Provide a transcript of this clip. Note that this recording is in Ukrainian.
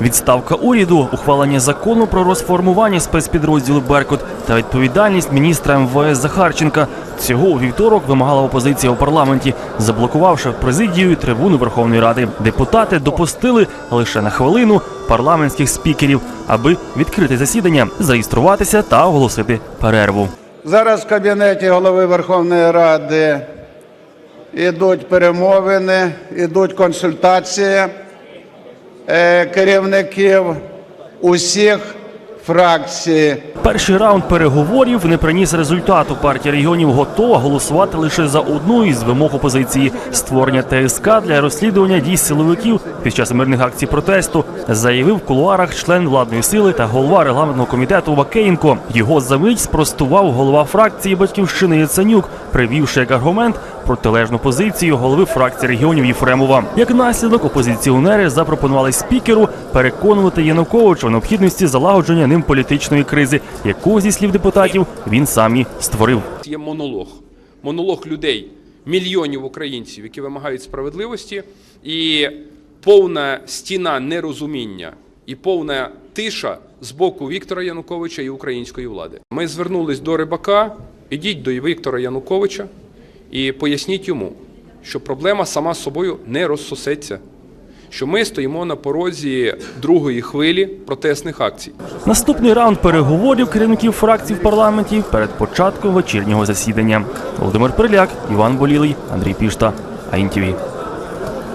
Відставка уряду, ухвалення закону про розформування спецпідрозділу Беркут та відповідальність міністра МВС Захарченка. Цього у вівторок вимагала опозиція у парламенті, заблокувавши президію і трибуну Верховної Ради. Депутати допустили лише на хвилину парламентських спікерів, аби відкрити засідання, зареєструватися та оголосити перерву. Зараз в кабінеті голови Верховної Ради йдуть перемовини, йдуть консультації керівників усіх фракцій. Перший раунд переговорів не приніс результату. Партія регіонів готова голосувати лише за одну із вимог опозиції створення ТСК для розслідування дій силовиків під час мирних акцій протесту, заявив в кулуарах член владної сили та голова регламентного комітету Вакеєнко. Його за мить спростував голова фракції батьківщини Яценюк, привівши як аргумент протилежну позицію голови фракції регіонів Єфремова. Як наслідок, опозиціонери запропонували спікеру переконувати Януковича в необхідності залагодження ним політичної кризи, яку зі слів депутатів він сам і створив. Є монолог. Монолог людей, мільйонів українців, які вимагають справедливості, і повна стіна нерозуміння і повна тиша з боку Віктора Януковича і української влади. Ми звернулись до Рибака, ідіть до Віктора Януковича і поясніть йому, що проблема сама собою не розсосеться. Що ми стоїмо на порозі другої хвилі протестних акцій. Наступний раунд переговорів керівників фракцій в парламенті перед початком вечірнього засідання. Володимир Приляк, Іван Болілий, Андрій Пішта, АІНТІВІ.